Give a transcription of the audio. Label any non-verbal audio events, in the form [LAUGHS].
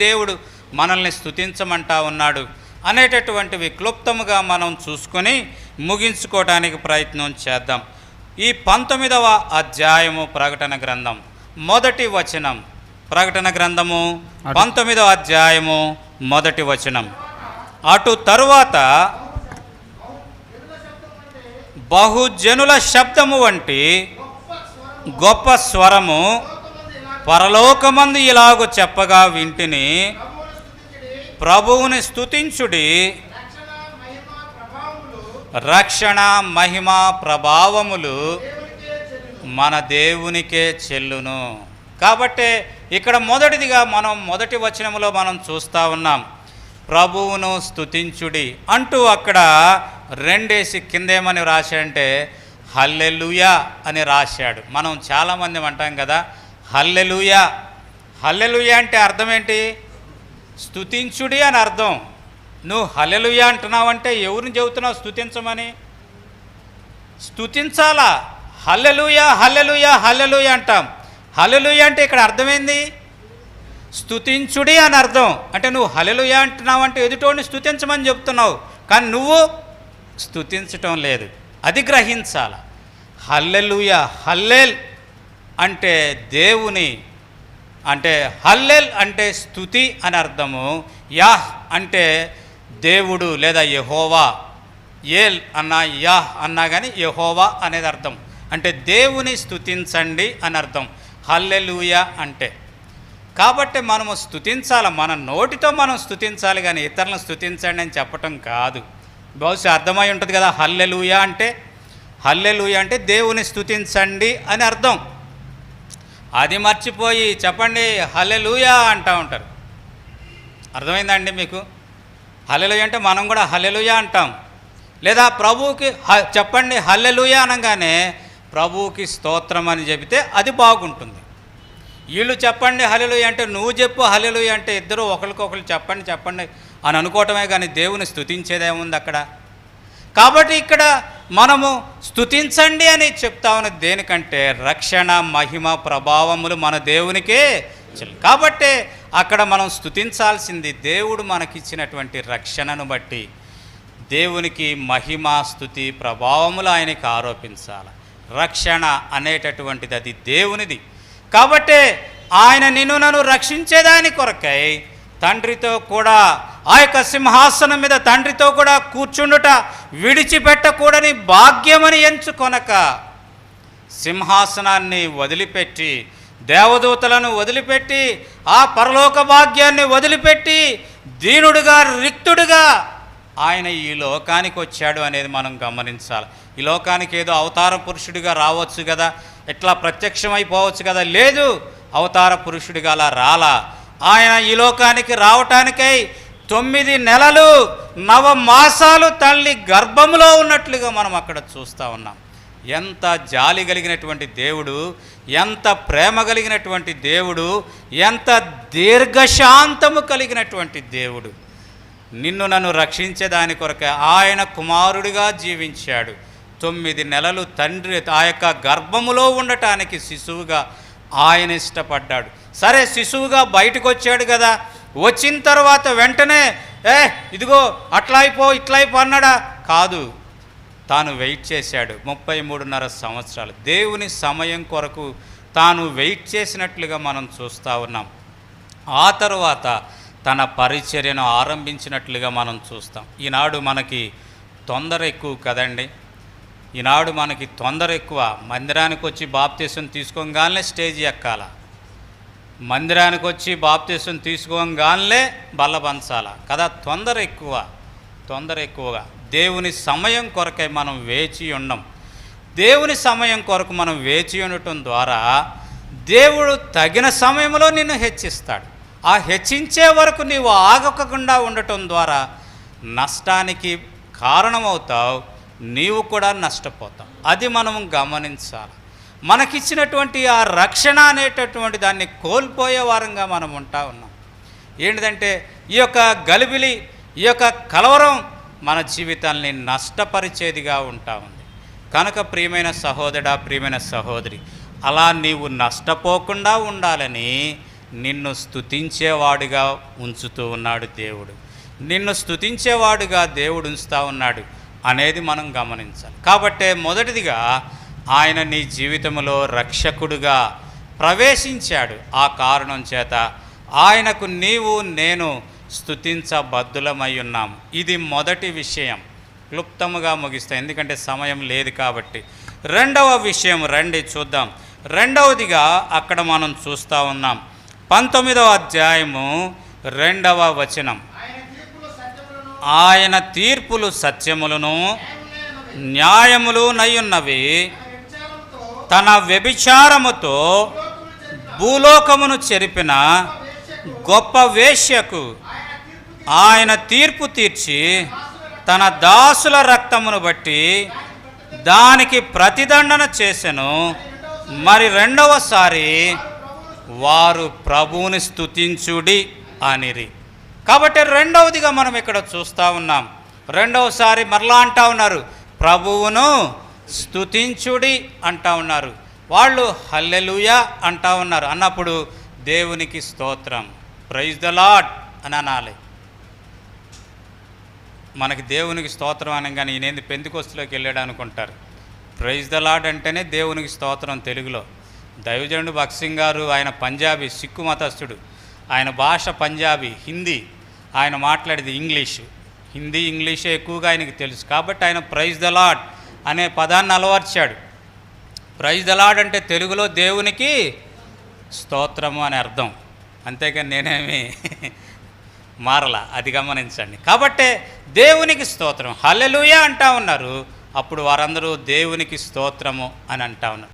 దేవుడు మనల్ని స్తుతించమంటా ఉన్నాడు అనేటటువంటివి క్లుప్తముగా మనం చూసుకొని ముగించుకోవడానికి ప్రయత్నం చేద్దాం. ఈ పంతొమ్మిదవ అధ్యాయము ప్రకటన గ్రంథం. మొదటి వచనం. ప్రకటన గ్రంథము పంతొమ్మిదవ అధ్యాయము మొదటి వచనం. అటు తరువాత బహుజనుల శబ్దము వంటి గొప్ప స్వరము పరలోకమందు ఇలాగ చెప్పగా వింటిని ప్రభువుని స్తుతించుడి. రక్షణ మహిమ ప్రభావములు మన దేవునికే చెల్లును. కాబట్టి ఇక్కడ మొదటిదిగా మనం మొదటి వచనములో మనం చూస్తూ ఉన్నాం ప్రభువును స్తుతించుడి అంటూ అక్కడ రెండేసి కిందేమని రాశాడంటే హల్లెలుయా అని రాశాడు. మనం చాలామంది అంటాం కదా హల్లెలుయా. హల్లెలుయా అంటే అర్థం ఏంటి? స్తుతించుడి అని అర్థం. నువ్వు హల్లెలుయా అంటున్నావంటే ఎవరిని చెబుతున్నావు స్తుతించమని? స్తుతించాలా? హల్లెలుయా హల్లెలుయా హల్లెలుయా అంటాం. హల్లెలుయా అంటే ఇక్కడ అర్థమైంది? స్తుతించుడి అని అర్థం. అంటే నువ్వు హల్లెలుయా అంటున్నావు అంటే ఎదుటోడిని స్థుతించమని చెప్తున్నావు. కానీ నువ్వు స్థుతించటం లేదు. అది గ్రహించాల? హల్లెలుయా హల్లెల్. అంటే దేవుని అంటే హల్లెల్ అంటే స్తుతి అని అర్థము. యాహ్ అంటే దేవుడు లేదా యహోవా. ఏల్ అన్నా యాహ్ అన్నా కానీ యహోవా అనేది అర్థం. అంటే దేవుని స్థుతించండి అని అర్థం. హల్లెలూయా అంటే. కాబట్టి మనము స్తుతించాలి మన నోటితో మనం స్థుతించాలి కానీ ఇతరులను స్థుతించండి అని చెప్పటం కాదు. బహుశా అర్థమై ఉంటుంది కదా హల్లెలూయ అంటే? హల్లెలూయ అంటే దేవుని స్థుతించండి అని అర్థం. అది మర్చిపోయి చెప్పండి హలెలుయా అంటూ ఉంటారు. అర్థమైందండి మీకు? హలెలుయ అంటే మనం కూడా హలెలుయా అంటాం. లేదా ప్రభువుకి హ- చెప్పండి హల్లెలూయా అనగానే ప్రభువుకి స్తోత్రం అని చెబితే అది బాగుంటుంది. వీళ్ళు చెప్పండి హలెలుయ అంటే నువ్వు చెప్పు హలెలుయ అంటే ఇద్దరు ఒకరికొకరు చెప్పండి చెప్పండి అని అనుకోవటమే కానీ దేవుని స్తుతించేదేముంది అక్కడ? కాబట్టి ఇక్కడ మనము స్థుతించండి అని చెప్తా ఉన్నది దేనికంటే రక్షణ మహిమ ప్రభావములు మన దేవునికే కాబట్టే కాబట్టి అక్కడ మనం స్తుతించాల్సింది దేవుడు మనకిచ్చినటువంటి రక్షణను బట్టి దేవునికి మహిమ స్థుతి ప్రభావములు ఆయనకి ఆరోపించాలి. రక్షణ అనేటటువంటిది అది దేవునిది. కాబట్టే ఆయన నిన్ను నన్ను రక్షించేదాని కొరకై తండ్రితో కూడా ఆ యొక్క సింహాసనం మీద తండ్రితో కూడా కూర్చుండుట విడిచిపెట్టకూడని భాగ్యమని ఎంచుకొనక సింహాసనాన్ని వదిలిపెట్టి దేవదూతలను వదిలిపెట్టి ఆ పరలోక భాగ్యాన్ని వదిలిపెట్టి దీనుడుగా రిక్తుడుగా ఆయన ఈ లోకానికి వచ్చాడు అనేది మనం గమనించాలి. ఈ లోకానికి ఏదో అవతార పురుషుడిగా రావచ్చు కదా ఎట్లా ప్రత్యక్షమైపోవచ్చు కదా లేదు అవతార పురుషుడిగా అలా రాలా. ఆయన ఈ లోకానికి రావటానికై తొమ్మిది నెలలు నవ మాసాలు తల్లి గర్భములో ఉన్నట్లుగా మనం అక్కడ చూస్తూ ఉన్నాం. ఎంత జాలి కలిగినటువంటి దేవుడు ఎంత ప్రేమ కలిగినటువంటి దేవుడు ఎంత దీర్ఘశాంతము కలిగినటువంటి దేవుడు. నిన్ను నన్ను రక్షించేదాని కొరకే ఆయన కుమారుడిగా జీవించాడు. తొమ్మిది నెలలు తండ్రి ఆ యొక్క గర్భములో ఉండటానికి శిశువుగా ఆయన ఇష్టపడ్డాడు. సరే శిశువుగా బయటకు వచ్చాడు కదా. వచ్చిన తర్వాత వెంటనే ఏ ఇదిగో అట్లా అయిపో ఇట్లా అయిపో అన్నాడా? కాదు. తాను వెయిట్ చేశాడు ముప్పై మూడున్నర సంవత్సరాలు. దేవుని సమయం కొరకు తాను వెయిట్ చేసినట్లుగా మనం చూస్తూ ఉన్నాం. ఆ తర్వాత తన పరిచర్యను ఆరంభించినట్లుగా మనం చూస్తాం. ఈనాడు మనకి తొందర ఎక్కువ కదండి. ఈనాడు మనకి తొందర ఎక్కువ. మందిరానికి వచ్చి బాప్తీసం తీసుకోగానే స్టేజ్ ఎక్కాలా. మందిరానికి వచ్చి బాప్తీసం తీసుకోగానే బల్ల పంచాల కదా తొందర ఎక్కువ తొందర ఎక్కువగా. దేవుని సమయం కొరకై మనం వేచి ఉండం. దేవుని సమయం కొరకు మనం వేచి ఉండటం ద్వారా దేవుడు తగిన సమయంలో నిన్ను హెచ్చిస్తాడు. ఆ హెచ్చించే వరకు నీవు ఆగకుండా ఉండటం ద్వారా నష్టానికి కారణమవుతావు నీవు కూడా నష్టపోతావు. అది మనం గమనించాలి. మనకిచ్చినటువంటి ఆ రక్షణ అనేటటువంటి దాన్ని కోల్పోయే వారంగా మనం ఉంటా ఉన్నాం. ఏంటిదంటే ఈ యొక్క గలిబిలి ఈ యొక్క కలవరం మన జీవితాల్ని నష్టపరిచేదిగా ఉంటా ఉంది. కనుక ప్రియమైన సహోదరా ప్రియమైన సహోదరి అలా నీవు నష్టపోకుండా ఉండాలని నిన్ను స్థుతించేవాడుగా ఉంచుతూ ఉన్నాడు దేవుడు. నిన్ను స్థుతించేవాడుగా దేవుడు ఉంచుతూ ఉన్నాడు అనేది మనం గమనించాలి. కాబట్టే మొదటిదిగా ఆయన నీ జీవితంలో రక్షకుడుగా ప్రవేశించాడు. ఆ కారణం చేత ఆయనకు నీవు నేను స్తుతించబద్దులమై ఉన్నాం ఇది మొదటి విషయం. క్లుప్తముగా ముగిస్తాం. ఎందుకంటే సమయం లేదు కాబట్టి. రెండవ విషయం రండి చూద్దాం. రెండవదిగా అక్కడ మనం చూస్తూ ఉన్నాం. పంతొమ్మిదవ అధ్యాయము రెండవ వచనం. ఆయన తీర్పులు సత్యములను న్యాయములు నయ్యున్నవి తన వ్యభిచారముతో భూలోకమును చెరిపిన గొప్ప వేశ్యకు ఆయన తీర్పు తీర్చి తన దాసుల రక్తమును బట్టి దానికి ప్రతిదండన చేసెను. మరి రెండవసారి వారు ప్రభువుని స్తుతించుడి అనిరి. కాబట్టి రెండవదిగా మనం ఇక్కడ చూస్తూ ఉన్నాం. రెండవసారి మరలా అంటా ఉన్నారు ప్రభువును స్తుతించుడి అంటా ఉన్నారు. వాళ్ళు హల్లెలూయా అంటా ఉన్నారు. అన్నప్పుడు దేవునికి స్తోత్రం. ప్రైజ్ ద లాడ్ అని అనాలి. మనకి దేవునికి స్తోత్రం అనగానే ఈయనేంది పెందుకొస్తులోకి వెళ్ళాడు అనుకుంటారు. ప్రైజ్ ద లాడ్ అంటేనే దేవునికి స్తోత్రం తెలుగులో. దైవజనుడు భక్సింగ్ గారు ఆయన పంజాబీ సిక్కు మతస్థుడు. ఆయన భాష పంజాబీ హిందీ. ఆయన మాట్లాడేది ఇంగ్లీష్. హిందీ ఇంగ్లీషే ఎక్కువగా ఆయనకి తెలుసు. కాబట్టి ఆయన ప్రైజ్ ద లాడ్ అనే పదాన్ని అలవర్చాడు. ప్రైజ్ ద అంటే తెలుగులో దేవునికి స్తోత్రము అని అర్థం. అంతేకాని నేనేమి [LAUGHS] మారలా అది గమనించండి. కాబట్టే దేవునికి స్తోత్రం. హల్లెలూయా అంటా ఉన్నారు. అప్పుడు వారందరూ దేవునికి స్తోత్రము అని అంటా ఉన్నారు.